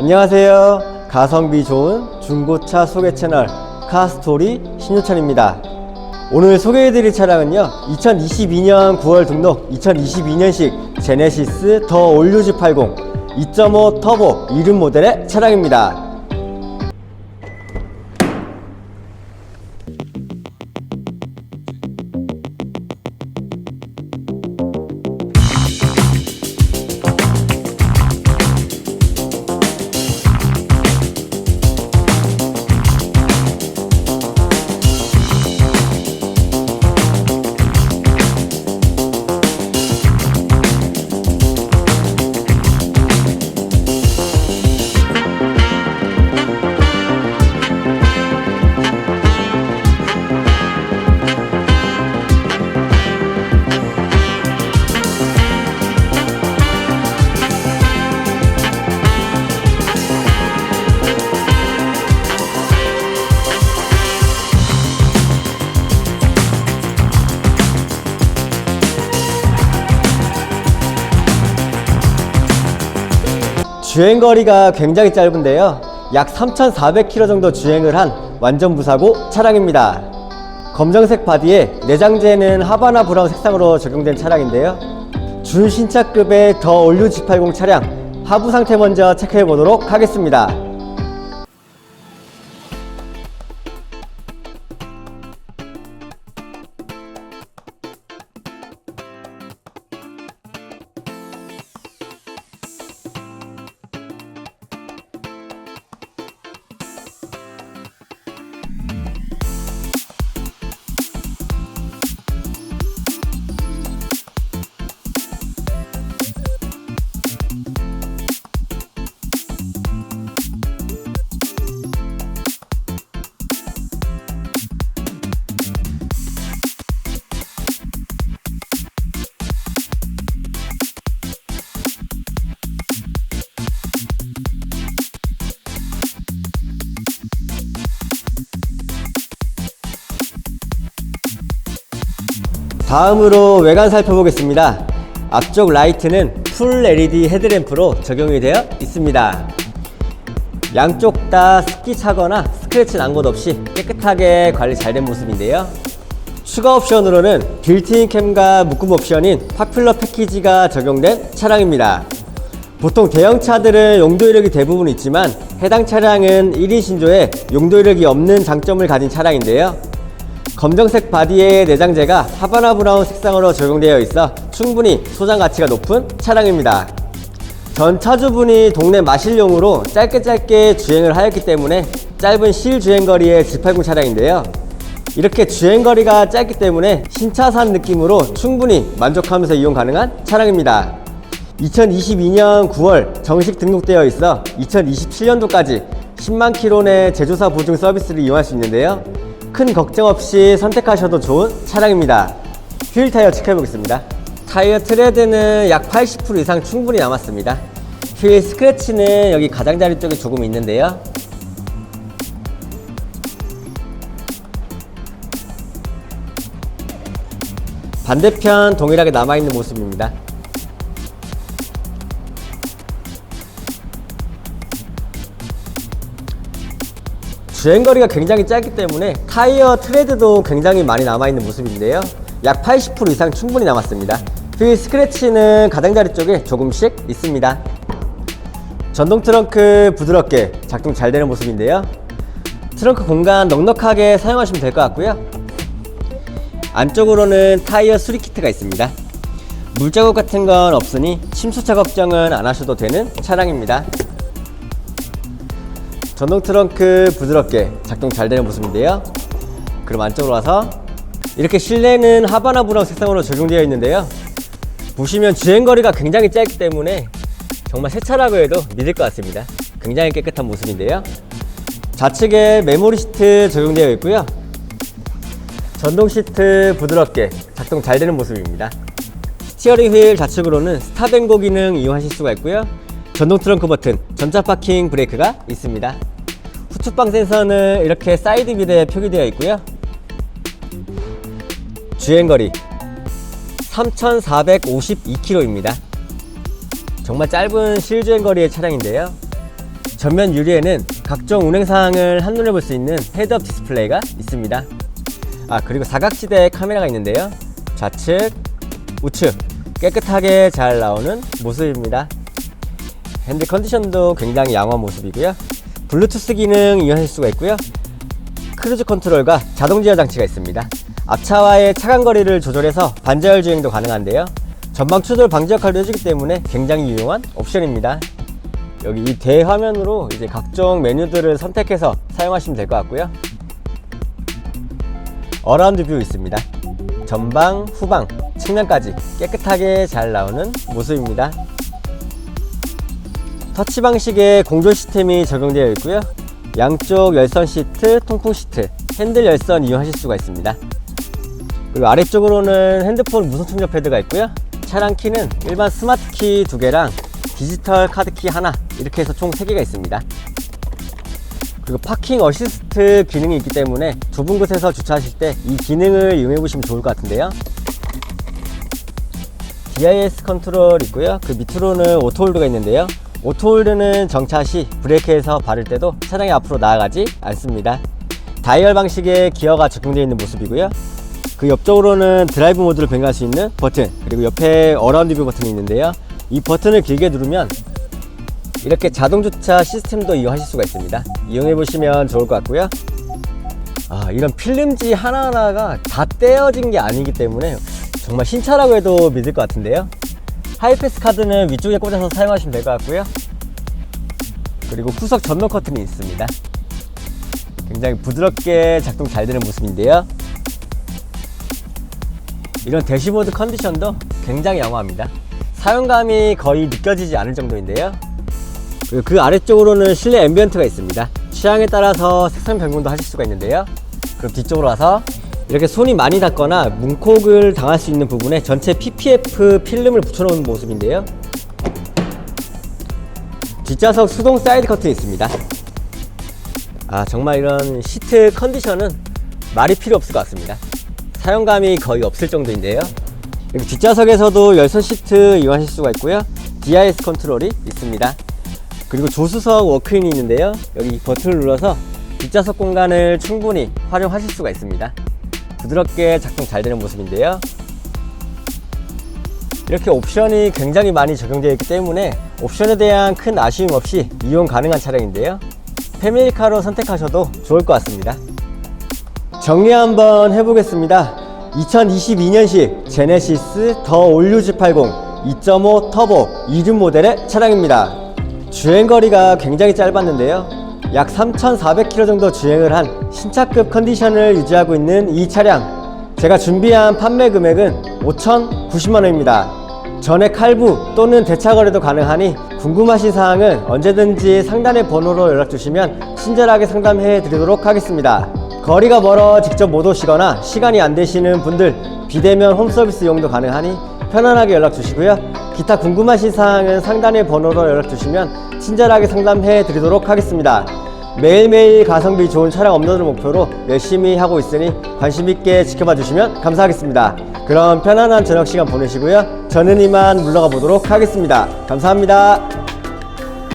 안녕하세요. 가성비 좋은 중고차 소개 채널 카스토리 신유찬입니다. 오늘 소개해드릴 차량은요, 2022년 9월 등록 2022년식 제네시스 더 올류지 80 2.5 터보 이름 모델의 차량입니다. 주행거리가 굉장히 짧은데요. 약 3,400km 정도 주행을 한 완전 무사고 차량입니다. 검정색 바디에 내장재는 하바나 브라운 색상으로 적용된 차량인데요. 준신차급의 더 올류 G80 차량 하부 상태 먼저 체크해 보도록 하겠습니다. 다음으로 외관 살펴보겠습니다. 앞쪽 라이트는 풀 LED 헤드램프로 적용이 되어 있습니다. 양쪽 다 습기 차거나 스크래치 난 곳 없이 깨끗하게 관리 잘 된 모습인데요. 추가 옵션으로는 빌트인 캠과 묶음 옵션인 파퓰러 패키지가 적용된 차량입니다. 보통 대형 차들은 용도 이력이 대부분 있지만 해당 차량은 1인 신조에 용도 이력이 없는 장점을 가진 차량인데요. 검정색 바디에 내장재가 하바나 브라운 색상으로 적용되어 있어 충분히 소장 가치가 높은 차량입니다. 전 차주분이 동네 마실용으로 짧게 짧게 주행을 하였기 때문에 짧은 실 주행 거리의 G80 차량인데요. 이렇게 주행 거리가 짧기 때문에 신차산 느낌으로 충분히 만족하면서 이용 가능한 차량입니다. 2022년 9월 정식 등록되어 있어 2027년도까지 10만 킬로 내 제조사 보증 서비스를 이용할 수 있는데요. 큰 걱정 없이 선택하셔도 좋은 차량입니다. 휠 타이어 체크해 보겠습니다. 타이어 트레드는 약 80% 이상 충분히 남았습니다. 휠 스크래치는 여기 가장자리 쪽에 조금 있는데요. 반대편 동일하게 남아있는 모습입니다. 주행거리가 굉장히 짧기 때문에 타이어 트레드도 굉장히 많이 남아있는 모습인데요. 약 80% 이상 충분히 남았습니다. 휠 스크래치는 가장자리 쪽에 조금씩 있습니다. 전동 트렁크 부드럽게 작동 잘 되는 모습인데요. 트렁크 공간 넉넉하게 사용하시면 될 것 같고요. 안쪽으로는 타이어 수리 키트가 있습니다. 물자국 같은 건 없으니 침수차 걱정은 안 하셔도 되는 차량입니다. 전동 트렁크 부드럽게 작동 잘 되는 모습인데요. 그럼 안쪽으로 와서 이렇게 실내는 하바나 브라운 색상으로 적용되어 있는데요. 보시면 주행거리가 굉장히 짧기 때문에 정말 새 차라고 해도 믿을 것 같습니다. 굉장히 깨끗한 모습인데요. 좌측에 메모리 시트 적용되어 있고요. 전동 시트 부드럽게 작동 잘 되는 모습입니다. 스티어링 휠 좌측으로는 스탑앤고 기능 이용하실 수가 있고요. 전동 트렁크 버튼, 전자 파킹 브레이크가 있습니다. 후측방 센서는 이렇게 사이드 휠에 표기되어 있고요. 주행거리 3,452km입니다. 정말 짧은 실주행거리의 차량인데요. 전면 유리에는 각종 운행 사항을 한눈에 볼 수 있는 헤드업 디스플레이가 있습니다. 아 그리고 사각지대 카메라가 있는데요. 좌측, 우측 깨끗하게 잘 나오는 모습입니다. 핸들 컨디션도 굉장히 양호한 모습이고요. 블루투스 기능 이용할 수가 있고요. 크루즈 컨트롤과 자동 제어 장치가 있습니다. 앞차와의 차간 거리를 조절해서 반자율 주행도 가능한데요. 전방 추돌 방지 역할도 해주기 때문에 굉장히 유용한 옵션입니다. 여기 이 대화면으로 이제 각종 메뉴들을 선택해서 사용하시면 될 것 같고요. 어라운드 뷰 있습니다. 전방, 후방, 측면까지 깨끗하게 잘 나오는 모습입니다. 터치 방식의 공조 시스템이 적용되어 있고요. 양쪽 열선 시트, 통풍 시트, 핸들 열선 이용하실 수가 있습니다. 그리고 아래쪽으로는 핸드폰 무선 충전 패드가 있고요. 차량 키는 일반 스마트 키 두 개랑 디지털 카드 키 하나 이렇게 해서 총 3개가 있습니다. 그리고 파킹 어시스트 기능이 있기 때문에 좁은 곳에서 주차하실 때 이 기능을 이용해 보시면 좋을 것 같은데요. DIS 컨트롤 있고요. 그 밑으로는 오토홀드가 있는데요. 오토홀드는 정차 시 브레이크에서 바를 때도 차량이 앞으로 나아가지 않습니다. 다이얼 방식의 기어가 적용되어 있는 모습이고요. 그 옆쪽으로는 드라이브 모드를 변경할 수 있는 버튼 그리고 옆에 어라운드 뷰 버튼이 있는데요. 이 버튼을 길게 누르면 이렇게 자동 주차 시스템도 이용하실 수가 있습니다. 이용해 보시면 좋을 것 같고요. 아, 이런 필름지 하나하나가 다 떼어진 게 아니기 때문에 정말 신차라고 해도 믿을 것 같은데요. 하이패스 카드는 위쪽에 꽂아서 사용하시면 될 것 같고요. 그리고 후석 전면 커튼이 있습니다. 굉장히 부드럽게 작동 잘 되는 모습인데요. 이런 대시보드 컨디션도 굉장히 양호합니다. 사용감이 거의 느껴지지 않을 정도인데요. 그리고 그 아래쪽으로는 실내 앰비언트가 있습니다. 취향에 따라서 색상 변경도 하실 수가 있는데요. 그럼 뒤쪽으로 와서 이렇게 손이 많이 닿거나 문콕을 당할 수 있는 부분에 전체 PPF 필름을 붙여놓은 모습인데요. 뒷좌석 수동 사이드 커튼이 있습니다. 아 정말 이런 시트 컨디션은 말이 필요 없을 것 같습니다. 사용감이 거의 없을 정도인데요. 그리고 뒷좌석에서도 열선 시트 이용하실 수가 있고요. DIS 컨트롤이 있습니다. 그리고 조수석 워크인이 있는데요. 여기 버튼을 눌러서 뒷좌석 공간을 충분히 활용하실 수가 있습니다. 부드럽게 작동 잘 되는 모습인데요. 이렇게 옵션이 굉장히 많이 적용되어 있기 때문에 옵션에 대한 큰 아쉬움 없이 이용 가능한 차량인데요. 패밀리카로 선택하셔도 좋을 것 같습니다. 정리 한번 해보겠습니다. 2022년식 제네시스 더 올류 G80 2.5 터보 이륜 모델의 차량입니다. 주행거리가 굉장히 짧았는데요. 약 3,400km 정도 주행을 한 신차급 컨디션을 유지하고 있는 이 차량. 제가 준비한 판매 금액은 5,090만원입니다. 전액 할부 또는 대차 거래도 가능하니 궁금하신 사항은 언제든지 상단의 번호로 연락 주시면 친절하게 상담해 드리도록 하겠습니다. 거리가 멀어 직접 못 오시거나 시간이 안 되시는 분들 비대면 홈 서비스 이용도 가능하니 편안하게 연락 주시고요. 기타 궁금하신 사항은 상단의 번호로 연락 주시면 친절하게 상담해 드리도록 하겠습니다. 매일매일 가성비 좋은 차량 업로드를 목표로 열심히 하고 있으니 관심 있게 지켜봐 주시면 감사하겠습니다. 그럼 편안한 저녁 시간 보내시고요. 저는 이만 물러가 보도록 하겠습니다. 감사합니다.